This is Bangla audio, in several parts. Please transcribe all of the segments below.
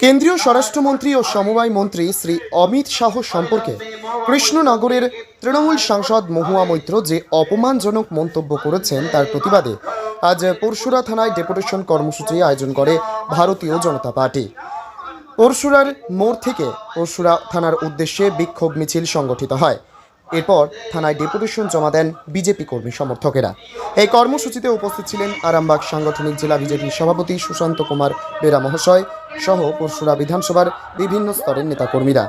কেন্দ্রীয় স্বরাষ্ট্রমন্ত্রী ও সমবায় মন্ত্রী শ্রী অমিত শাহ সম্পর্কে কৃষ্ণনগরের তৃণমূল সাংসদ মহুয়া মৈত্র যে অপমানজনক মন্তব্য করেছেন তার প্রতিবাদে আজ পরশুরা থানায় ডেপুটেশন কর্মসূচি আয়োজন করে ভারতীয় জনতা পার্টি। পরশুরার মোড় থেকে পরশুরা থানার উদ্দেশ্যে বিক্ষোভ মিছিল সংগঠিত হয়। এরপর থানায় ডেপুটেশন জমা দেন বিজেপি কর্মী সমর্থকেরা। এই কর্মসূচিতে উপস্থিত ছিলেন আরামবাগ সাংগঠনিক জেলা বিজেপি সভাপতি সুশান্ত কুমার বেরা মহাশয় সহ পরশুরা বিধানসভার বিভিন্ন স্তরের নেতাকর্মীরা।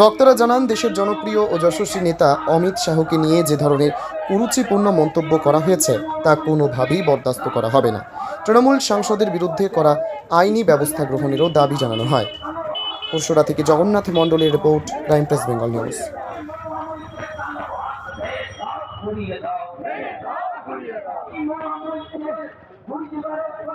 বক্তারা জানান, দেশের জনপ্রিয় ও যশস্বী নেতা অমিত শাহকে নিয়ে যে ধরনের কুরুচিপূর্ণ মন্তব্য করা হয়েছে, তা কোনোভাবেই বরদাস্ত করা হবে না। তৃণমূল সাংসদের বিরুদ্ধে করা আইনি ব্যবস্থা গ্রহণেরও দাবি জানানো হয়। পরশুরা থেকে জগন্নাথ মণ্ডলের report, crime press Bengal news.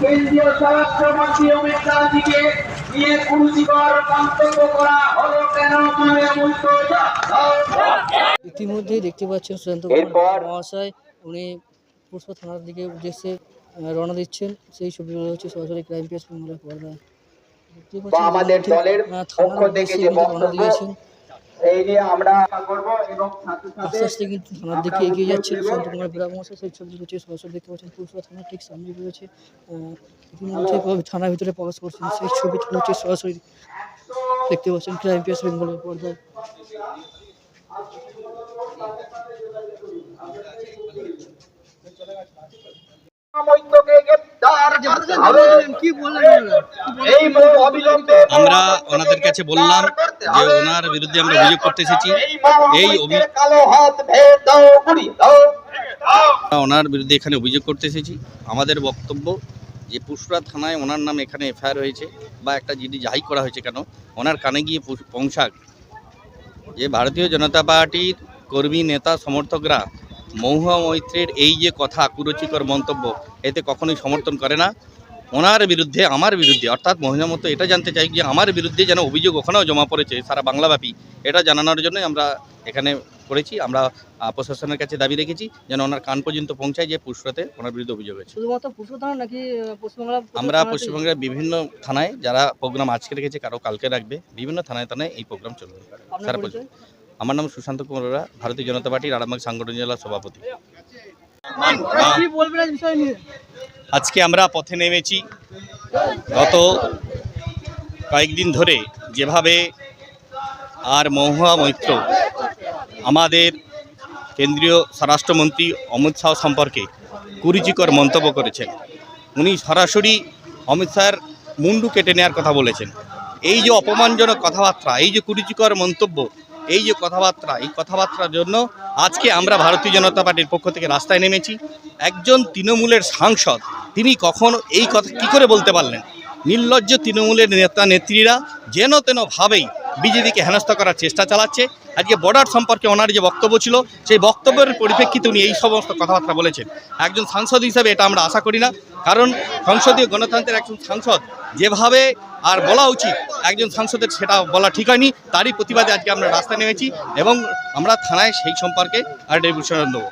কেন্দ্রীয় স্বরাষ্ট্রমন্ত্রী অমিত শাহজিকে নিয়ে কুরুচিকর মন্তব্য করা হলো কেন ইতিমধ্যেই দেখতে পাচ্ছেন সুশান্ত কুমার মহাশয় উনি পুষ্প থানার দিকে উদ্দেশ্যে রওনা দিচ্ছেন। সেই ছবিগুলো হচ্ছে সরাসরি ক্রাইম পেস বাংলা পর্দায়। আমাদের দলের পক্ষ থেকে যে বক্তব্য দিয়েছেন। এই নিয়ে আমরা করব এবং সাথে সাথে আস্তে আস্তে কিন্তু থানার দিকে এগিয়ে যাচ্ছে কুমার সেই ছবি হচ্ছে সরাসরি দেখতে পাচ্ছেন পুষ্প থানার ঠিক সামনে রয়েছে। ইতিমধ্যে থানার ভিতরে প্রবেশ করছেন সেই ছবি হচ্ছে সরাসরি দেখতে পাচ্ছেন ক্রাইম পেস বেঙ্গলের পর্দায়। মৈত্রকে আমরা ওনাদের কাছে বললাম যে ওনার বিরুদ্ধে আমরা অভিযোগ করতে এসেছি। এই ওনার বিরুদ্ধে এখানে অভিযোগ করতে এসেছি। আমাদের বক্তব্য যে পুষরা থানায় ওনার নাম এখানে এফআইআর হয়েছে বা একটা জিডি যাই করা হয়েছে কেন ওনার কানে গিয়ে পৌঁছাক। যে ভারতীয় জনতা পার্টির কর্মী নেতা সমর্থকরা মহুয়া মৈত্রের এই যে কথা কুরুচিকর মন্তব্য এতে কখনোই সমর্থন করে না। ওনার বিরুদ্ধে আমার বিরুদ্ধে অর্থাৎ মহিলা মতো এটা জানতে চাই যে আমার বিরুদ্ধে যেন অভিযোগ ওখানেও জমা পড়েছে সারা বাংলাব্যাপী এটা জানানোর জন্যই আমরা এখানে করেছি। আমরা প্রশাসনের কাছে দাবি রেখেছি যেন ওনার কান পর্যন্ত পৌঁছায় যে পুষ্পতে ওনার বিরুদ্ধে অভিযোগ হয়েছে। আমরা পশ্চিমবঙ্গের বিভিন্ন থানায় যারা প্রোগ্রাম আজকে রেখেছে কারও কালকে রাখবে বিভিন্ন থানায় থানায় এই প্রোগ্রাম চলবে। সারা? আমার নাম সুশান্ত কুমার বেরা, ভারতীয় জনতা পার্টির আরামবাগ সাংগঠনিক জেলার সভাপতি। আজকে আমরা পথে নেমেছি। গত কয়েকদিন ধরে যেভাবে আর মহুয়া মৈত্র আমাদের কেন্দ্রীয় স্বরাষ্ট্রমন্ত্রী অমিত শাহ সম্পর্কে কুরুচিকর মন্তব্য করেছেন। উনি সরাসরি অমিত শাহের মুন্ডু কেটে নেওয়ার কথা বলেছেন। এই যে অপমানজনক কথাবার্তা এই যে কুরুচিকর মন্তব্য এই যে কথাবার্তা, এই কথাবার্তার জন্য আজকে আমরা ভারতীয় জনতা পার্টির পক্ষ থেকে রাস্তায় নেমেছি। একজন তৃণমূলের সাংসদ, তিনি কখন এই কথা কি করে বলতে পারলেন? নির্লজ্জ তৃণমূলের নেতা নেত্রীরা যেন তেন ভাবেই বিজেপিকে হেনস্থা করার চেষ্টা চালাচ্ছে। আজকে বর্ডার সম্পর্কে ওনার যে বক্তব্য ছিল, সেই বক্তব্যের পরিপ্রেক্ষিতে উনি এই সমস্ত কথাবার্তা বলেছেন। একজন সাংসদ হিসাবে এটা আমরা আশা করি না। কারণ সংসদীয় গণতন্ত্রের একজন সাংসদ যেভাবে আর বলা উচিত, একজন সাংসদের সেটা বলা ঠিক হয়নি, তারই প্রতিবাদে আজকে আমরা রাস্তায় নেমেছি এবং আমরা থানায় সেই সম্পর্কে আর ডেপুটেশন দেবো।